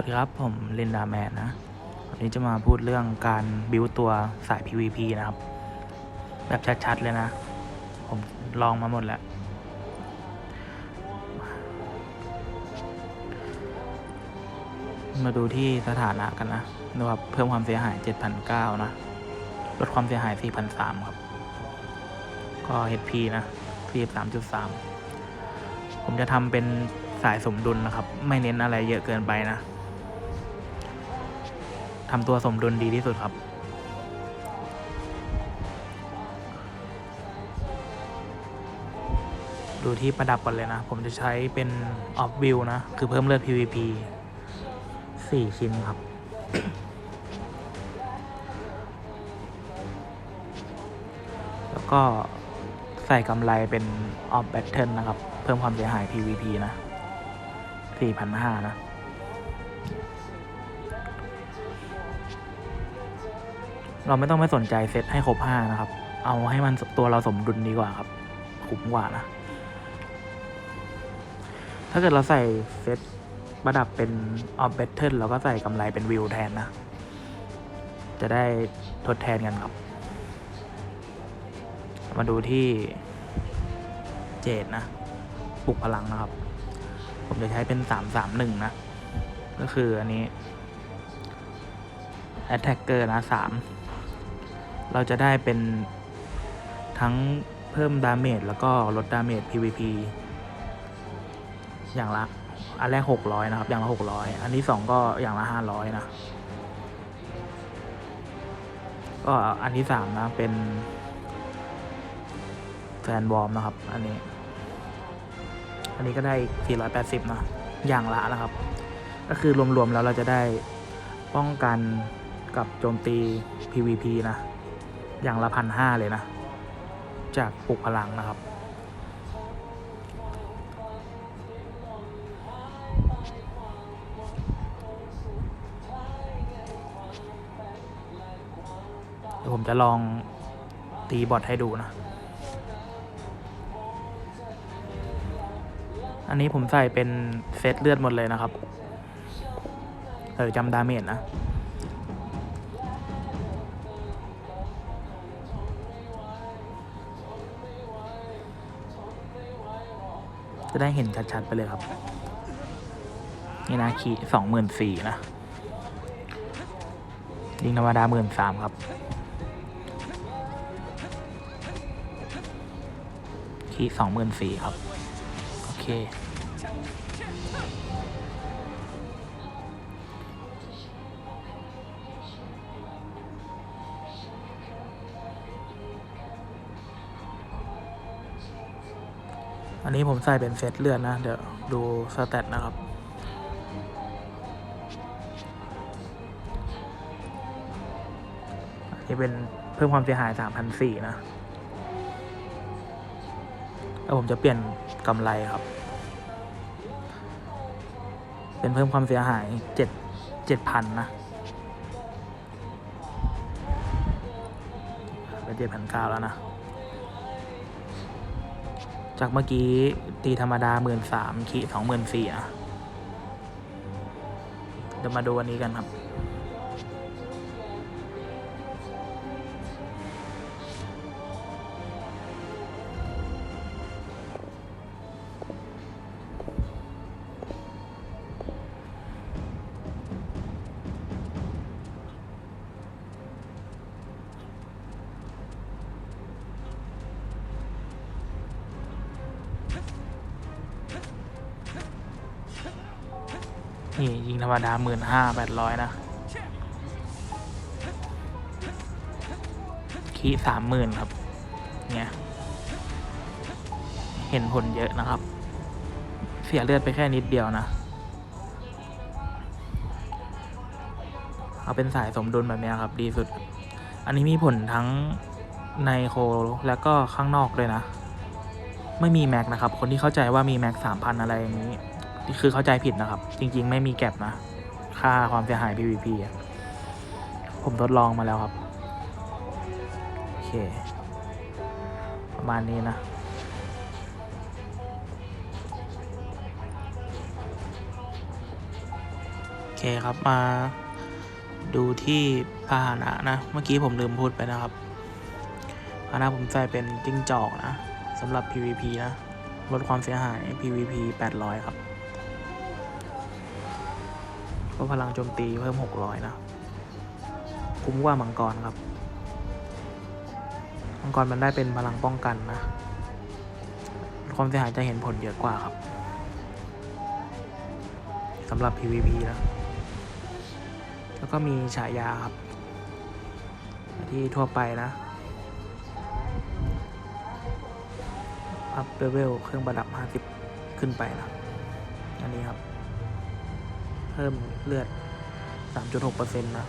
วัสดีครับผมเลนดาแมนนะวันนี้จะมาพูดเรื่องการบิวตัวสาย PVP นะครับ แบบชัดๆเลยนะ ผมลองมาหมดแล้ว มาดูที่สถานะกันนะดูครับเพิ่มความเสียหาย 7,900 นะ ลดความเสียหาย 4,300 ครับ ก็ HP นะ 43.3 ผมจะทำเป็นสายสมดุลนะครับ ไม่เน้นอะไรเยอะเกินไปนะ ทำตัวสมดุลดีที่สุดครับ ดูที่ประดับก่อนเลยนะ ผมจะใช้เป็นออฟวิวนะ คือเพิ่มเลือด PVP 4 ชิ้นครับแล้วก็ใส่กำไรเป็นออฟแบตเทิลนะครับ เพิ่มความเสียหาย PVP นะ 4,500 นะ เราไม่ต้องไปสนใจเซตให้ครบ5นะครับ เอาให้มันตัวเราสมดุลดีกว่าครับคุ้มกว่านะ ถ้าเกิดเราใส่เซตประดับเป็นออฟแบตเทิลเราก็ใส่กำไรเป็นวิวแทนนะ จะได้ทดแทนกันครับ มาดูที่เจดนะปลุกพลังนะครับ ผมจะใช้เป็นสามสามหนึ่งนะ ก็คืออันนี้ attacker นะสาม เราจะได้เป็นทั้งเพิ่มดาเมจแล้วก็ลดดาเมจ PVP อย่างละ อันแรกหกร้อยนะครับ อย่างละหกร้อยอันที่สองก็อย่างละห้าร้อยนะ ก็อันที่สามนะ เป็นแฟนวอร์มนะครับ อันนี้ อันนี้ก็ได้ 480 นะ อย่างละนะครับ ก็คือรวมๆแล้วเราจะได้ป้องกันกับโจมตี PVP นะ อย่างละพันห้าเลยนะ จากปลุกพลังนะครับ เดี๋ยวผมจะลองตีบอทให้ดูนะ อันนี้ผมใส่เป็นเซตเลือดหมดเลยนะครับ เออจำดาเมจนะ จะได้เห็นชัดๆไปเลยครับ นี่นะขีสองหมื่นสี่นะ ยิงธรรมดาหมื่นสามครับขีสองหมื่นสี่ครับ โอเค อันนี้ผมใส่เป็นเซตเลือดนะ เดี๋ยวดูสแตทนะครับ อันนี้เป็นเพิ่มความเสียหาย 3,400 นะ แล้วผมจะเปลี่ยนกำไรครับ เป็นเพิ่มความเสียหายเจ็ดเจ็ดพันนะเป็นเจ็ดพันเก้าแล้วนะ จากเมื่อกี้ตีธรรมดาหมื่นสามขีสองหมื่นสี่นะเดี๋ยวมาดูวันนี้กันครับ นี่ยิงธรรมดาหมื่นห้าแปดร้อยนะคีสามหมื่นครับ เนี่ยเห็นผลเยอะนะครับ เสียเลือดไปแค่นิดเดียวนะ เอาเป็นสายสมดุลแบบนี้ครับ ดีสุด อันนี้มีผลทั้งในโคแล้วก็ข้างนอกเลยนะ ไม่มีแม็กนะครับ คนที่เข้าใจว่ามีแม็กสามพันอะไรอย่างนี้ คือเข้าใจผิดนะครับ จริง ๆ ไม่มีแก็บนะ ค่าความเสียหาย PVP อะผมทดลองมาแล้วครับ โอเค ประมาณนี้นะโอเคครับมาดูที่พาหนะนะ เมื่อกี้ผมลืมพูดไปนะครับพาหนะผมใส่เป็นจิ้งจอกนะสำหรับ PVP นะลดความเสียหาย PVP 800 ครับ ก็พลังโจมตีเพิ่ม 600 นะ คุ้มกว่ามังกรครับ มังกรมันได้เป็นพลังป้องกันนะ ความเสียหายจะเห็นผลเยอะกว่าครับสำหรับ PVP นะ แล้วก็มีฉายาครับ ที่ทั่วไปนะอัพเลเวลเครื่องประดับ 50 ขึ้นไปนะ อันนี้ครับ พิ่มเลือด 3.6%นะ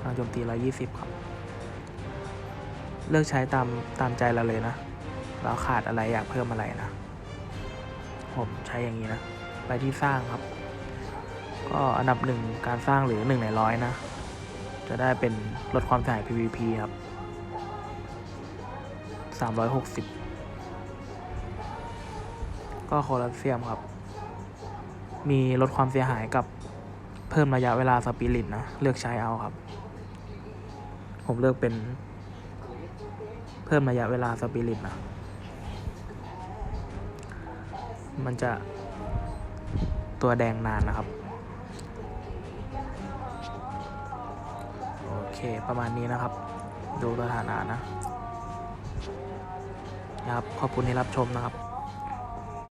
พลังโจมตี 120 ครับ เลือกใช้ตามตามใจเราเลยนะ เราขาดอะไรอยากเพิ่มอะไรนะ ผมใช้อย่างนี้นะ ไปที่สร้างครับ ก็อันดับหนึ่งการสร้างหรือหนึ่งในร้อยนะ จะได้เป็นลดความเสียหาย PVP ครับ 360 ก็โคลอสเซียมครับ มีลดความเสียหายกับเพิ่มระยะเวลาสปิริตนะ เลือกใช้เอาครับ ผมเลือกเป็น เพิ่มระยะเวลาสปิริตนะ มันจะตัวแดงนานนะครับ โอเคประมาณนี้นะครับ ดูสถานะนะนะครับ ขอบคุณที่รับชมนะครับ